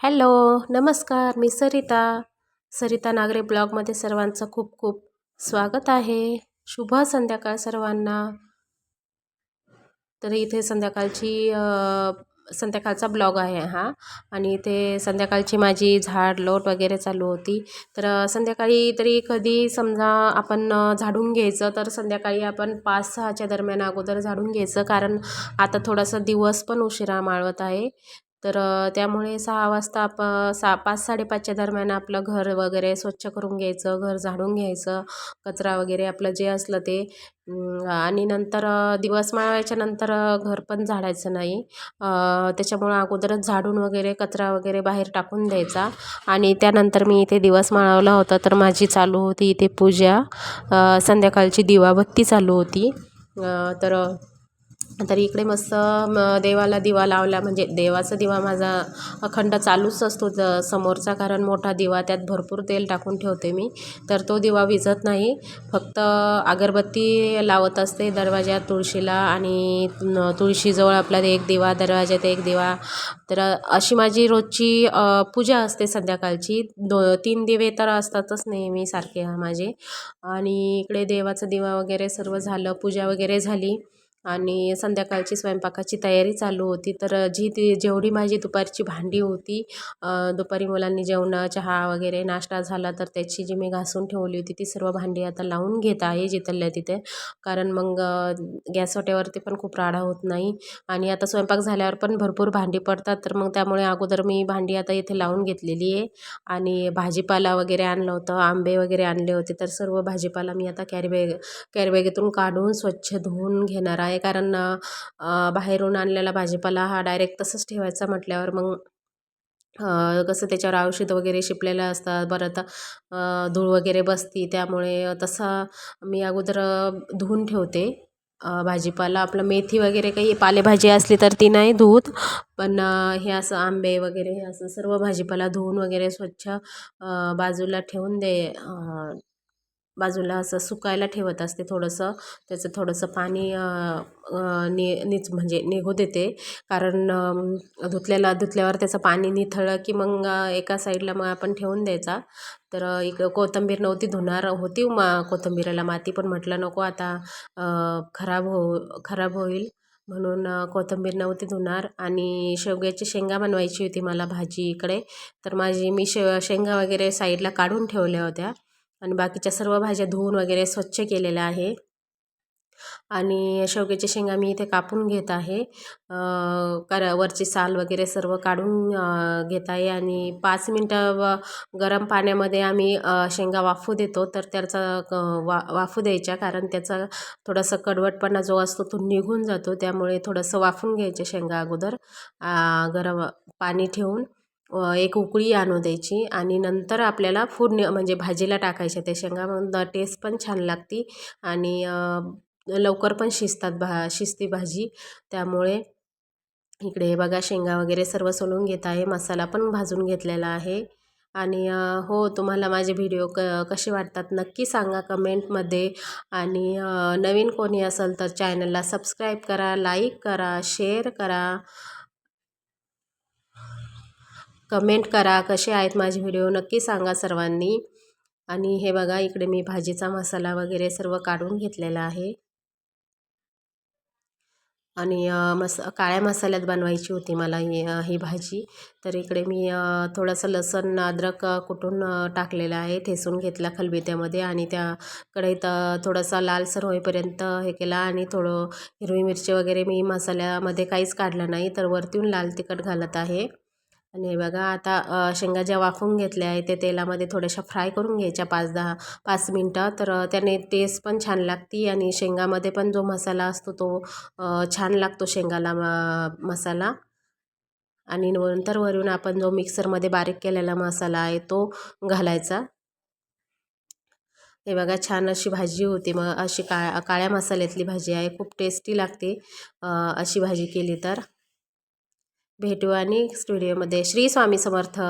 Hello नमस्कार मी सरिता. सरिता नागरे ब्लॉगमध्ये सर्वांचं खूप खूप स्वागत आहे. शुभ संध्याकाळ सर्वांना. तर इथे संध्याकाळची संध्याकाळचा ब्लॉग आहे हा. आणि इथे संध्याकाळची माझी झाड लोट वगैरे चालू होती. तर संध्याकाळी तरी कधी समजा आपण झाडून घ्यायचं तर संध्याकाळी आपण पाच सहाच्या दरम्यान अगोदर झाडून घ्यायचं. कारण आता थोडासा दिवस पण उशिरा माळवत आहे. तर त्यामुळे सहा वाजता आप सा पाच साडेपाचच्या दरम्यान आपलं घर वगैरे स्वच्छ करून घ्यायचं घर झाडून घ्यायचं कचरा वगैरे आपलं जे असलं ते. आणि नंतर दिवस माळवायच्या नंतर घर पण झाडायचं नाही. त्याच्यामुळं अगोदरच झाडून वगैरे कचरा वगैरे बाहेर टाकून द्यायचा. आणि त्यानंतर मी इथे दिवस माळवला होता तर माझी चालू होती इथे पूजा. संध्याकाळची दिवाबत्ती चालू होती. तर तर इकडे मस्त देवाला दिवा लावला. म्हणजे देवाचा दिवा माझा अखंड चालूच असतो. ज समोरचा कारण मोठा दिवा त्यात भरपूर तेल टाकून ठेवते मी. तर तो दिवा विझत नाही. फक्त अगरबत्ती लावत असते दरवाज्यात तुळशीला आणि तुळशीजवळ आपला एक दिवा दरवाज्यात एक दिवा. तर अशी माझी रोजची पूजा असते संध्याकाळची. दो तीन दिवे तर असतातच नेहमी सारखे माझे. आणि इकडे देवाचा दिवा वगैरे सर्व झालं पूजा वगैरे झाली. आणि संध्याकाळची स्वयंपाकाची तयारी चालू होती. तर जी ती जेवढी माझी दुपारची भांडी होती दुपारी मुलांनी जेवण चहा वगैरे नाश्ता झाला तर त्याची जी मी घासून ठेवली होती ती सर्व भांडी आता लावून घेत आहे जिथल्या तिथे. कारण मग गॅस वाट्यावरती पण खूप राडा होत नाही आणि आता स्वयंपाक झाल्यावर पण भरपूर भांडी पडतात. तर मग त्यामुळे अगोदर मी भांडी आता इथे लावून घेतलेली आहे. आणि भाजीपाला वगैरे आणलं होतं आंबे वगैरे आणले होते. तर सर्व भाजीपाला मी आता कॅरीबॅग कॅरीबॅगेतून काढून स्वच्छ धुवून घेणार आहे. कारण बाहेरून आणलेला भाजीपाला हा डायरेक्ट तसंच ठेवायचा म्हटल्यावर मग कसं त्याच्यावर औषध वगैरे शिपलेलं असतात. परत धूळ वगैरे बसती. त्यामुळे तसा मी अगोदर धुवून ठेवते. भाजीपाला. आपलं मेथी वगैरे काही पालेभाजी असली तर ती नाही धुत. पण हे असं आंबे वगैरे हे असं सर्व भाजीपाला धुवून वगैरे स्वच्छ बाजूला ठेवून दे बाजूला असं सुकायला ठेवत असते थोडंसं. त्याचं थोडंसं पाणी नि निच म्हणजे निघू देते. कारण धुतल्याला धुतल्यावर त्याचं पाणी निथळलं की मग एका साईडला मग आपण ठेवून द्यायचा. तर एक कोथिंबीर नव्हती धुणार होती मा कोथंबीराला. माती पण म्हटलं नको आता खराब हो खराब होईल. म्हणून कोथिंबीर नव्हती धुणार. आणि शेवग्याची शेंगा बनवायची होती मला भाजी इकडे तर माझी मी शे शेंगा वगैरे साईडला काढून ठेवल्या होत्या. आणि बाकीच्या सर्व भाज्या धुवून वगैरे स्वच्छ केलेल्या आहे. आणि शेवग्याच्या शेंगा मी इथे कापून घेत आहे. कर वरची साल वगैरे सर्व काढून घेत आहे. आणि पाच मिनटं व गरम पाण्यामध्ये आम्ही शेंगा वाफू देतो. तर त्याचा वा वाफू द्यायच्या. कारण त्याचा थोडासा कडवटपणा जो असतो तो निघून जातो. त्यामुळे थोडंसं वाफून घ्यायच्या शेंगा अगोदर गरम पाणी ठेवून. एक उकळी आणू द्यायची आणि नंतर आपल्याला फोडणी म्हणजे भाजीला टाकायच्या त्या शेंगा. मग टेस्ट पण छान लागते आणि लवकर पण शिजतात भा शिजते भाजी. त्यामुळे इकडे बघा शेंगा वगैरे सर्व सोलून घेत आहे. मसाला पण भाजून घेतलेला आहे. आणि हो तुम्हाला माझे व्हिडिओ क कसे वाटतात नक्की सांगा कमेंटमध्ये. आणि नवीन कोणी असेल तर चॅनलला सबस्क्राईब करा लाईक करा शेअर करा. कमेंट करा कसे आहेत माझे व्हिडिओ नक्की सांगा सर्वांनी. आणि हे बघा इकडे मी भाजीचा मसाला वगैरे सर्व काढून घेतलेला आहे. आणि मस काळ्या मसाल्यात बनवायची होती मला ही ही भाजी. तर इकडे मी थोडंसं लसण अद्रक कुटून टाकलेलं आहे ठेसून घेतला खलबित्यामध्ये. आणि त्या कढईत थोडासा लालसर होईपर्यंत हे केला. आणि थोडं हिरवी मिरची वगैरे मी मसाल्यामध्ये काहीच काढलं नाही तर वरतीहून लाल तिखट घालत आहे. आणि हे बघा आता शेंगा ज्या वाफवून घेतल्या आहे ते तेलामध्ये थोड्याशा फ्राय करून घ्यायच्या पाच दहा पाच मिनटं. तर त्याने टेस्ट पण छान लागते आणि शेंगामध्ये पण जो मसाला असतो तो छान लागतो शेंगाला मसाला. आणि नंतर वरून आपण जो मिक्सरमध्ये बारीक केलेला मसाला आहे तो घालायचा. हे बघा छान अशी भाजी होती. मग अशी का काळ्या मसाल्यातली भाजी आहे. खूप टेस्टी लागते अशी भाजी केली तर. भेटू आणि स्टुडिओमध्ये. श्री स्वामी समर्थ.